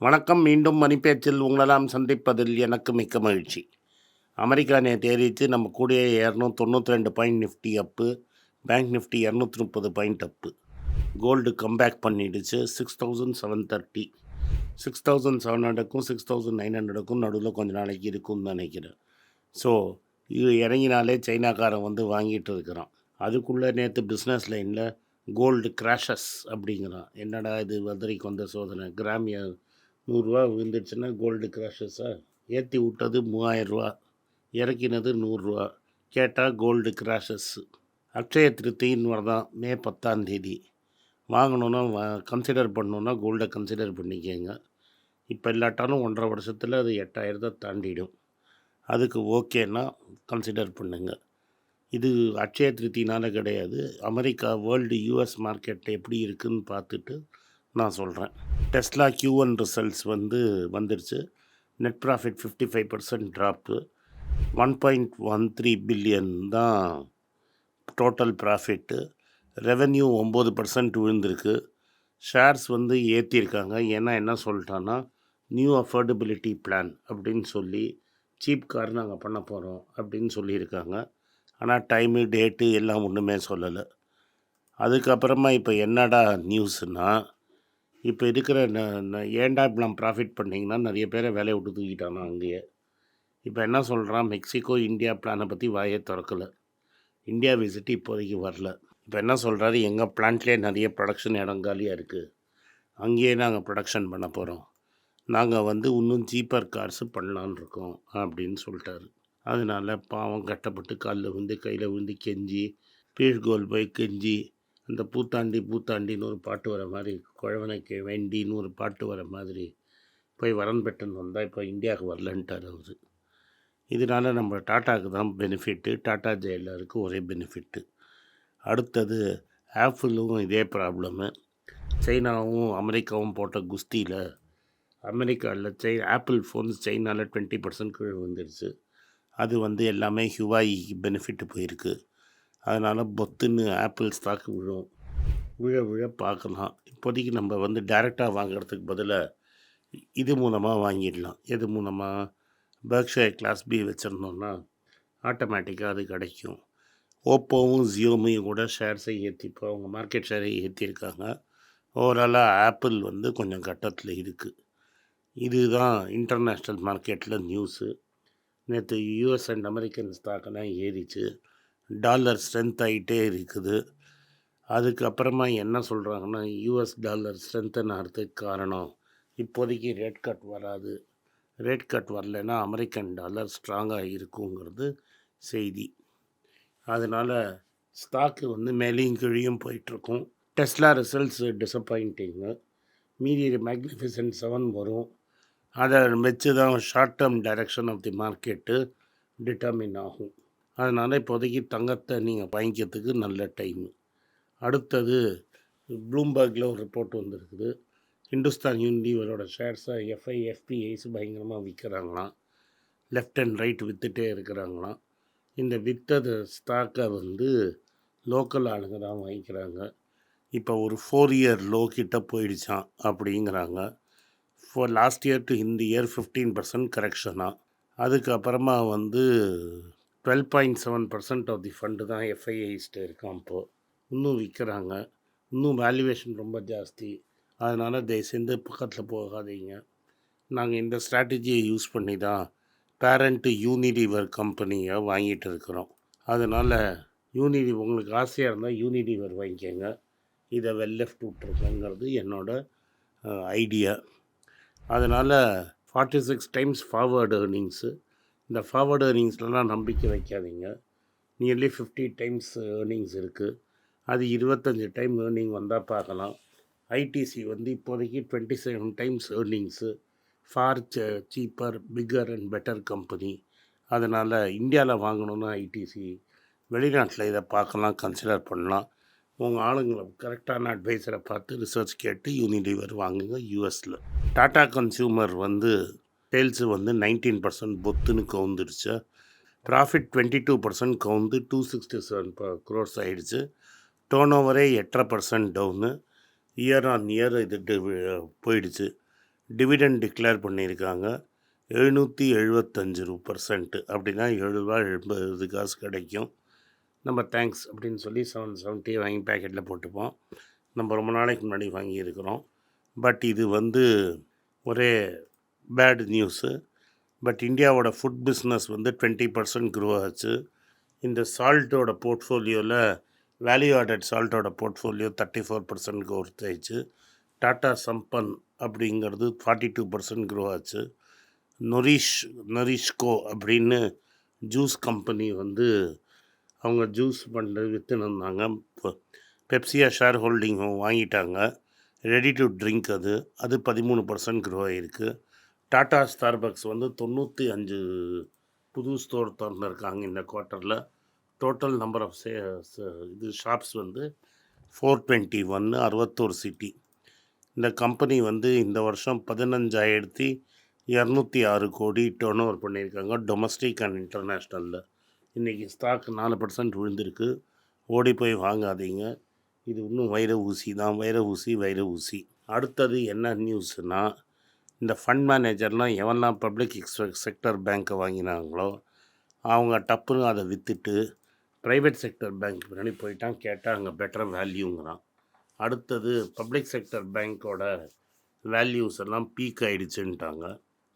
வணக்கம். மீண்டும் மணிப்பேச்சில் உங்களெல்லாம் சந்திப்பதில் எனக்கு மிக்க மகிழ்ச்சி. அமெரிக்கா நேற்று ஏறிச்சு. நம்ம கூட இரநூத்தி தொண்ணூற்றி ரெண்டு point Nifty up. Bank Nifty 230 point up. Gold comeback பண்ணிடுச்சு. Six thousand seven thirty six thousand seven ஹண்ட்ரடுக்கும் six thousand nine ஹண்ட்ரடுக்கும் நடுவில் கொஞ்சம் நாளைக்கு இருக்கும்னு நினைக்கிறேன் ஸோ இது இறங்கினாலே சைனாக்காரன் வந்து வாங்கிட்டு இருக்கிறான். அதுக்குள்ளே நேற்று பிஸ்னஸ் லைனில் கோல்டு கிராஷஸ் அப்படிங்கிறான். என்னடா இது வதிரைக்கு வந்த சோதனை. கிராமிய நூறுரூவா விழுந்துடுச்சுன்னா கோல்டு கிராஷஸா? ஏற்றி விட்டது மூவாயிரரூவா இறக்கினது நூறுரூவா கேட்டால் கோல்டு கிராஷஸ். அக்ஷய திருதின்னு வரதான் மே 10ஆம் தேதி. கன்சிடர் பண்ணணுன்னா கோல்டை கன்சிடர் பண்ணிக்கங்க. இப்போ இல்லாட்டாலும் ஒன்றரை வருஷத்தில் அது 8000த்த தாண்டிடும். அதுக்கு ஓகேன்னா கன்சிடர் பண்ணுங்க. இது அக்ஷய திருதினால கிடையாது. அமெரிக்கா வேர்ல்டு யூஎஸ் மார்க்கெட் எப்படி இருக்குதுன்னு பார்த்துட்டு நான் சொல்கிறேன் டெஸ்லா Q1 ரிசல்ட்ஸ் வந்து வந்துடுச்சு நெட் ப்ராஃபிட் 55% ட்ராப்பு. 1.13 பில்லியன் தான் டோட்டல் ப்ராஃபிட்டு. ரெவென்யூ ஒம்பது பர்சன்ட் விழுந்திருக்கு. ஷேர்ஸ் வந்து ஏற்றிருக்காங்க ஏன்னா என்ன சொல்லிட்டான்னா நியூ அஃபோர்டபிலிட்டி பிளான் அப்படின்னு சொல்லி சீப் கார் நாங்கள் பண்ண போகிறோம் அப்படின்னு சொல்லியிருக்காங்க. ஆனால் டைமு, டேட்டு எல்லாம் ஒன்றுமே சொல்லலை அதுக்கப்புறமா இப்போ என்னடா நியூஸ்ன்னா, இப்போ இருக்கிற ந ந ஏன்டா நம்ம ப்ராஃபிட் பண்ணிங்கன்னா நிறைய பேரை வேலையை விட்டு தூக்கிட்டானா அங்கேயே. இப்போ என்ன சொல்கிறான் மெக்சிகோ, இந்தியா பிளானை பற்றி வாயே திறக்கல. இந்தியா விசிட் இப்போதைக்கு வரல. இப்போ என்ன சொல்கிறாரு எங்கள் பிளான்ட்லேயே நிறைய ப்ரொடக்ஷன் இடம் இருக்குது அங்கேயே நாங்கள் ப்ரொடக்ஷன் பண்ண போகிறோம் நாங்கள் வந்து இன்னும் சீப்பர் கார்ஸு பண்ணலான்னு இருக்கோம் அப்படின்னு சொல்லிட்டாரு. அதனால பாவம் கட்டப்பட்டு காலில் விழுந்து, கையில் விழுந்து கெஞ்சி, பீஷ் கோல் போய் கெஞ்சி, அந்த பூத்தாண்டி பூத்தாண்டின்னு ஒரு பாட்டு வர மாதிரி குழவனுக்கு வேண்டின்னு ஒரு பாட்டு வர மாதிரி போய் வரன் பெற்றுன்னு வந்தால் இப்போ இந்தியாவுக்கு வரலன்ட்டார் அவர் இதனால நம்ம டாட்டாவுக்கு தான் பெனிஃபிட்டு. டாட்டா ஜெயலருக்கு ஒரே பெனிஃபிட்டு. அடுத்தது ஆப்பிளும் இதே ப்ராப்ளமு. சைனாவும், அமெரிக்காவும் போட்ட குஸ்தியில் அமெரிக்காவில் சை ஆப்பிள் ஃபோன்ஸ் சைனால டுவெண்ட்டி பர்சன்ட் கீழே வந்துடுச்சு அது வந்து எல்லாமே ஹுவாயிக்கு பெனிஃபிட் போயிருக்கு. அதனால் பொத்துன்னு ஆப்பிள் ஸ்டாக் விழும். விழ விழ பார்க்கலாம். இப்போதைக்கு நம்ம வந்து டைரெக்டாக வாங்குறதுக்கு பதிலாக இது மூலமாக வாங்கிடலாம். எது மூலமாக பெர்க்ஷயர் கிளாஸ் பி வச்சுருந்தோம்னா ஆட்டோமேட்டிக்காக அது கிடைக்கும். ஓப்போவும், ஜியோமையும் கூட ஷேர்ஸை ஏற்றி இப்போ அவங்க மார்க்கெட் ஷேரை ஏற்றியிருக்காங்க ஓவராலாக ஆப்பிள் வந்து கொஞ்சம் கட்டத்தில் இருக்குது இதுதான் இன்டர்நேஷ்னல் மார்க்கெட்டில் நியூஸு. நேற்று யூஎஸ் அண்ட் அமெரிக்கன் ஸ்டாக்கெல்லாம் ஏறிச்சு. டாலர் ஸ்ட்ரென்த் ஆகிட்டே இருக்குது. அதுக்கப்புறமா என்ன சொல்கிறாங்கன்னா யூஎஸ் டாலர் ஸ்ட்ரென்தன் ஆகிறதுக்கு காரணம், இப்போதைக்கு ரேட் கட் வராது. ரேட் கட் வரலைன்னா அமெரிக்கன் டாலர் ஸ்ட்ராங்காக இருக்குங்கிறது செய்தி. அதனால் ஸ்டாக்கு வந்து மேலேயும் கீழேயும் போயிட்டுருக்கும். Tesla results disappointing. மீதி மேக்னிஃபிசன்ட் செவன் வரும். அதை வச்சு தான் short term direction of the market determine ஆகும். அதனால் இப்போதைக்கு தங்கத்தை நீங்கள் வாங்கிக்கிறதுக்கு நல்ல டைமு. அடுத்தது ப்ளூம்பர்கில் ஒரு ரிப்போர்ட் வந்திருக்குது. ஹிந்துஸ்தான் யூனிலீவரோட ஷேர்ஸை எஃப்ஐ, எஃபிஐஸ் பயங்கரமாக விற்கிறாங்களாம் லெஃப்ட் அண்ட் ரைட் விற்றுட்டே இருக்கிறாங்களாம். இந்த விற்றது ஸ்டாக்கை வந்து லோக்கல் ஆளுங்க தான் வாங்கிக்கிறாங்க. இப்போ ஒரு ஃபோர் இயர் லோ கிட்ட போயிடுச்சான் அப்படிங்கிறாங்க. ஃபோர் லாஸ்ட் இயர் டு இந்த இயர் ஃபிஃப்டீன் பர்சன்ட் கரெக்ஷனாக அதுக்கப்புறமா வந்து 12.7% ஆஃப் தி ஃபண்டு தான் எஃப்ஐஐஸ்ட்டு இருக்கான் இப்போது இன்னும் விற்கிறாங்க இன்னும் வேல்யூவேஷன் ரொம்ப ஜாஸ்தி. அதனால் தயவுசெய்து பக்கத்தில் போகாதீங்க. நாங்கள் இந்த ஸ்ட்ராட்டஜியை யூஸ் பண்ணி தான் பேரண்ட்டு யூனிலீவர் கம்பெனியை வாங்கிட்டு இருக்கிறோம். அதனால் யூனிலி உங்களுக்கு ஆசையாக இருந்தால் யூனிலீவர் வாங்கிக்கோங்க இதை வெல் லெஃப்ட் விட்டுருங்கங்கிறது என்னோடய ஐடியா அதனால் அதனால 46 டைம்ஸ் ஃபார்வர்டு ஏர்னிங்ஸு இந்த ஃபார்வர்ட் ஏர்னிங்ஸ்லாம் நம்பிக்கை வைக்காதீங்க. நியர்லி 50 டைம்ஸ் ஏர்னிங்ஸ் இருக்குது அது 25 டைம் ஏர்னிங் வந்தால் பார்க்கலாம். ஐடிசி வந்து இப்போதைக்கு 27 times earnings far cheaper bigger and better company அதனால் இந்தியாவில் வாங்கணுன்னா ஐடிசி வெளிநாட்டில் இதை பார்க்கலாம் கன்சிடர் பண்ணலாம். உங்கள் ஆளுங்களை கரெக்டான அட்வைஸரை பார்த்து ரிசர்ச் கேட்டு யூனிலிவர் வாங்குங்க யூஎஸில் டாட்டா கன்சியூமர் வந்து சேல்ஸு வந்து நைன்டீன் பர்சன்ட் பொத்துன்னு கவுந்துருச்சு ப்ராஃபிட் டுவெண்ட்டி டூ பர்சன்ட் கவுந்து டூ சிக்ஸ்டி செவன் க்ரோர்ஸ் ஆகிடுச்சு டேர்ன் ஓவரே எட்டரை percent down year on year இது போயிடுச்சு. டிவிடெண்ட் டிக்ளேர் பண்ணியிருக்காங்க. எழுநூற்றி எழுபத்தஞ்சு ரூ பர்சன்ட்டு அப்படின்னா ஏழு ரூபா எழுபது காசு கிடைக்கும். நம்ம தேங்க்ஸ் அப்படின்னு சொல்லி செவன் செவன்ட்டி வாங்கி பேக்கெட்டில் போட்டுப்போம். நம்ம ரொம்ப நாளைக்கு முன்னாடி வாங்கியிருக்கிறோம். பட் இது வந்து ஒரே பேட் நியூஸு. பட் இந்தியாவோட ஃபுட் பிஸ்னஸ் வந்து டுவெண்ட்டி பர்சன்ட் க்ரோ ஆச்சு. இந்த சால்ட்டோட போர்ட்ஃபோலியோவில் value added சால்ட்டோட portfolio thirty four percent growth ஆயிடுச்சு. டாட்டா சம்பன் அப்படிங்கிறது ஃபார்ட்டி டூ பர்சன்ட் க்ரோ ஆச்சு. நொரிஷ் நொரிஷ்கோ அப்படின்னு ஜூஸ் கம்பெனி வந்து அவங்க ஜூஸ் பண்ணி விற்றுன்னு இருந்தாங்க இப்போ பெப்சியா ஷேர் ஹோல்டிங் வாங்கிட்டாங்க. ரெடி டு ட்ரிங்க் அது. அது பதிமூணு பர்சன்ட் க்ரோ ஆகிருக்கு டாடா ஸ்டார்பக்ஸ் வந்து தொண்ணூற்றி அஞ்சு புது ஸ்டோர் திறந்துருக்காங்க இந்த குவார்ட்டரில். டோட்டல் நம்பர் ஆஃப் சே இது ஷாப்ஸ் வந்து ஃபோர் டுவெண்ட்டி ஒன்று அறுபத்தோரு சிட்டி. இந்த கம்பெனி வந்து இந்த வருஷம் பதினஞ்சாயிரத்தி இரநூத்தி ஆறு கோடி டேர்ன் ஓவர் பண்ணியிருக்காங்க டொமஸ்டிக் அண்ட் இன்டர்நேஷ்னலில் இன்றைக்கி ஸ்டாக் நாலு பர்சன்ட் விழுந்திருக்கு. ஓடி போய் வாங்காதீங்க. இது இன்னும் வைர ஊசி தான் வைர ஊசி வைர ஊசி. அடுத்தது என்ன நியூஸ்னால் இந்த ஃபண்ட் மேனேஜர்லாம் எவன்லாம் பப்ளிக் செக்டர் பேங்க்கை வாங்கினாங்களோ அவங்க டப்புன்னு அதை விற்றுட்டு ப்ரைவேட் செக்டர் பேங்க் பின்னாடி போயிட்டான் கேட்டால் அங்கே பெட்டர் வேல்யூங்கிறான் அடுத்தது பப்ளிக் செக்டர் பேங்க்கோட வேல்யூஸ் எல்லாம் பீக் ஆகிடுச்சுன்ட்டாங்க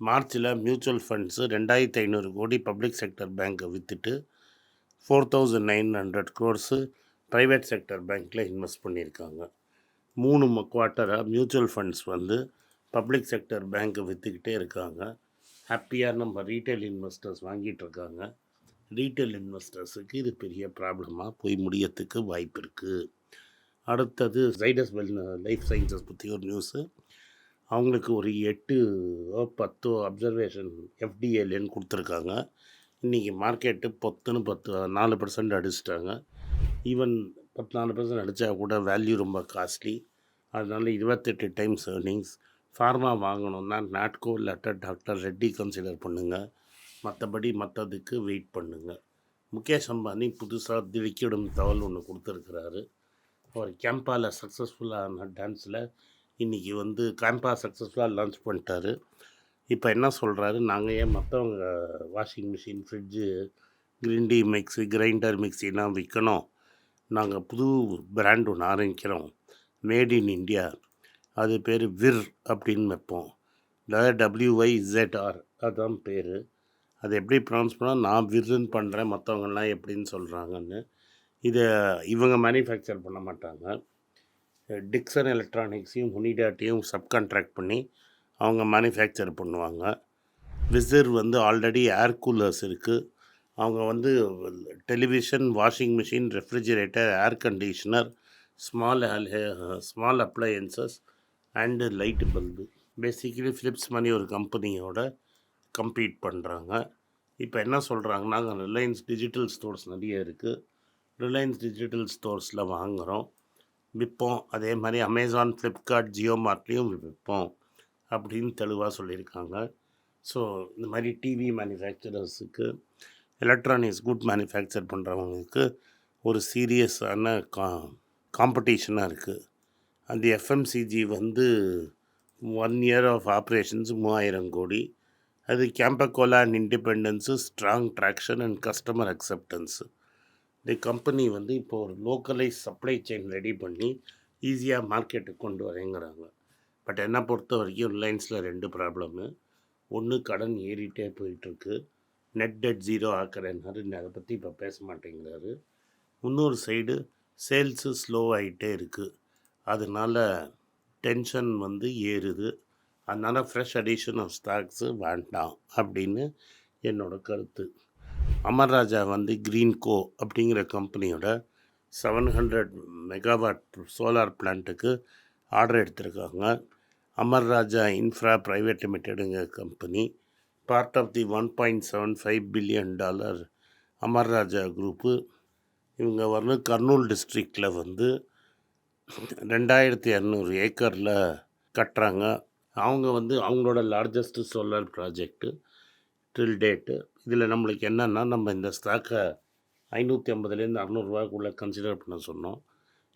மார்ச்சில் மியூச்சுவல் ஃபண்ட்ஸு ரெண்டாயிரத்தி ஐநூறு கோடி பப்ளிக் செக்டர் பேங்க்கை விற்றுட்டு four thousand nine hundred crores private sector பேங்க்கில் இன்வெஸ்ட் பண்ணியிருக்காங்க. மூணு குவார்ட்டராக மியூச்சுவல் ஃபண்ட்ஸ் வந்து பப்ளிக் செக்டர் பேங்க்கை விற்றுக்கிட்டே இருக்காங்க. ஹாப்பியாக நம்ம ரீட்டைல் இன்வெஸ்டர்ஸ் வாங்கிட்டு இருக்காங்க. ரீட்டைல் இன்வெஸ்டர்ஸுக்கு இது பெரிய ப்ராப்ளமாக போய் முடியறதுக்கு வாய்ப்பு இருக்குது அடுத்தது ஜைடஸ் வெல் லைஃப் சயின்சஸ் பற்றி ஒரு நியூஸு அவங்களுக்கு ஒரு எட்டு பத்தோ அப்சர்வேஷன் எஃப்டிஏலேன்னு கொடுத்துருக்காங்க. இன்றைக்கி மார்க்கெட்டு பத்துன்னு பத்து நாலு பர்சன்ட் அடிச்சிட்டாங்க. ஈவன் பத்து நாலு பர்சன்ட் அடித்தா கூட வேல்யூ ரொம்ப காஸ்ட்லி அதனால் இருபத்தெட்டு டைம்ஸ் ஏர்னிங்ஸ் ஃபார்மா வாங்கணுன்னா நாட்கோ இல்லாட்ட டாக்டர் ரெட்டி கன்சிடர் பண்ணுங்கள் மற்றபடி மற்றதுக்கு வெயிட் பண்ணுங்கள் முகேஷ் அம்பானி புதுசாக திடுக்கிடும் தகவல் ஒன்று கொடுத்துருக்கிறாரு. அவர் கேம்பாவில் சக்ஸஸ்ஃபுல்லான டான்ஸில் இன்றைக்கி வந்து கேம்பா சக்ஸஸ்ஃபுல்லாக லான்ச் பண்ணிட்டாரு. இப்போ என்ன சொல்கிறாரு நாங்கள் ஏன் மற்றவங்க வாஷிங் மிஷின் ஃப்ரிட்ஜு கிரிண்டி மிக்ஸி கிரைண்டர் மிக்ஸிலாம் விற்கணும் நாங்கள் புது பிராண்ட் ஒன்று ஆரம்பிக்கிறோம். மேட் இன் இந்தியா அது பேர் விர் அப்படின்னு வைப்போம். டபிள்யூஒய் ZR அதுதான் பேர். அது எப்படி ப்ரொனவுன்ஸ் பண்ணால் நான் விருன்னு பண்ணுறேன் மற்றவங்கெல்லாம் எப்படின்னு சொல்கிறாங்கன்னு இதை இவங்க மேனுஃபேக்சர் பண்ண மாட்டாங்க. டிக்சன் எலக்ட்ரானிக்ஸையும் ஹுனிடாட்டையும் சப்கான்ட்ராக்ட் பண்ணி அவங்க மேனுஃபேக்சர் பண்ணுவாங்க. விசிர் வந்து ஆல்ரெடி ஏர் கூலர்ஸ் இருக்குது அவங்க வந்து television washing machine refrigerator air conditioner small small appliances and light bulb basically Philips மாதிரி ஒரு கம்பெனியோட கம்ப்ளீட் பண்ணுறாங்க இப்போ என்ன சொல்கிறாங்கன்னா ரிலையன்ஸ் டிஜிட்டல் ஸ்டோர்ஸ் நிறைய இருக்குது ரிலையன்ஸ் டிஜிட்டல் ஸ்டோர்ஸில் வாங்குகிறோம் விற்போம் அதே மாதிரி அமேசான் ஃப்ளிப்கார்ட் ஜியோ மார்ட்லேயும் விற்போம் அப்படின்னு தெளிவாக சொல்லியிருக்காங்க. ஸோ இந்த மாதிரி டிவி மேனுஃபேக்சரர்ஸுக்கு எலக்ட்ரானிக்ஸ் குட் மேனுஃபேக்சர் பண்ணுறவங்களுக்கு ஒரு சீரியஸான கா காம்படிஷனாக இருக்குது அந்த எஃப்எம்சிஜி வந்து ஒன் இயர் ஆஃப் ஆப்ரேஷன்ஸ் மூவாயிரம் கோடி. அது Campa Cola and independence strong traction and customer acceptance இந்த கம்பெனி வந்து இப்போ ஒரு லோக்கலைஸ் சப்ளை செயின் ரெடி பண்ணி ஈஸியாக மார்க்கெட்டுக்கு கொண்டு வரேங்கிறாங்க. பட் என்னை பொறுத்த வரைக்கும் ரிலையன்ஸில் ரெண்டு ப்ராப்ளமு ஒன்று கடன் ஏறிட்டே போயிட்டுருக்கு. நெட் டெட் ஜீரோ ஆக்கிறேன்னாரு. அதை பற்றி இப்போ பேச மாட்டேங்கிறாரு. இன்னொரு சைடு சேல்ஸு ஸ்லோ ஆகிட்டே இருக்குது அதனால டென்ஷன் வந்து ஏறுது. அதனால் ஃப்ரெஷ் அடிஷன் ஆஃப் ஸ்டாக்ஸு வேண்டாம் அப்படின்னு என்னோடய கருத்து. அமர்ராஜா வந்து க்ரீன்கோ அப்படிங்கிற கம்பெனியோட செவன் ஹண்ட்ரட் மெகாவாட் சோலார் பிளான்ட்டுக்கு ஆர்டர் எடுத்திருக்காங்க. Amar Raja infra private லிமிடெடுங்க company part of the one point seven five billion dollar Amar Raja group இவங்க வந்து கர்னூல் டிஸ்ட்ரிக்டில் வந்து ரெண்டாயிரத்தி இரநூறு ஏக்கரில் கட்டுறாங்க. அவங்க வந்து அவங்களோட largest solar project till date இதில் நம்மளுக்கு என்னென்னா நம்ம இந்த ஸ்டாக்கை ஐநூற்றி ஐம்பதுலேருந்து அறநூறுவாக்குள்ளே கன்சிடர் பண்ண சொன்னோம்.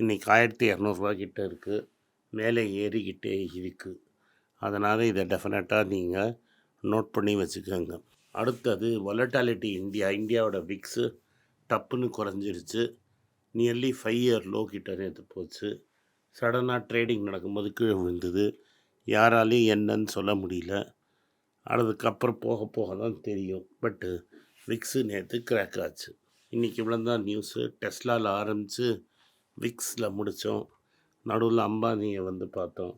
இன்றைக்கி ஆயிரத்தி இரநூறுவா கிட்ட இருக்குது மேலே ஏறிக்கிட்டே இருக்குது அதனால் இதை டெஃபினட்டாக நீங்கள் நோட் பண்ணி வச்சுக்கோங்க. அடுத்தது வொலட்டாலிட்டி இந்தியா இந்தியாவோட விக்ஸு டப்புன்னு குறைஞ்சிருச்சு. நியர்லி ஃபைவ் இயர் லோ கிட்ட நேற்று போச்சு. சடனாக ட்ரேடிங் நடக்கும்போது கீழே விழுந்தது. யாராலையும் என்னன்னு சொல்ல முடியல. அதுக்கப்புறம் போக போக தான் தெரியும். பட்டு விக்ஸு நேற்று கிராக் ஆச்சு. இன்றைக்கி இவ்வளோதான் நியூஸு டெஸ்லாவில் ஆரம்பித்து விக்ஸில் முடித்தோம் நடுவில் அம்பானியை வந்து பார்த்தோம்.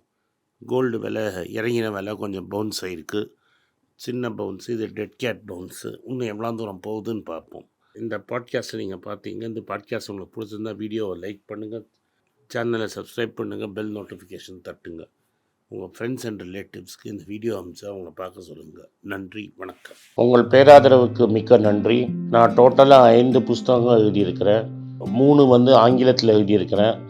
கோல்டு விலை இறங்கின விலை கொஞ்சம் பவுன்ஸ் ஆகிருக்கு சின்ன பவுன்ஸு இது டெட் கேட் பவுன்ஸு இன்னும் எவ்வளோ தூரம் போகுதுன்னு பார்ப்போம். இந்த பாட்காஸ்ட்டை நீங்கள் பார்த்தீங்க இந்த பாட்காஸ்ட் உங்களுக்கு பிடிச்சிருந்தா வீடியோவை லைக் பண்ணுங்கள் சேனலை சப்ஸ்கிரைப் பண்ணுங்கள் பெல் நோட்டிஃபிகேஷன் தட்டுங்க. உங்கள் ஃப்ரெண்ட்ஸ் அண்ட் ரிலேட்டிவ்ஸ்க்கு இந்த வீடியோ அமிச்சா அவங்கள பார்க்க சொல்லுங்கள் நன்றி. வணக்கம். உங்கள் பேராதரவுக்கு மிக்க நன்றி. நான் டோட்டலாக ஐந்து புஸ்தகங்கள் எழுதியிருக்கிறேன். மூணு வந்து ஆங்கிலத்தில் எழுதியிருக்கிறேன்.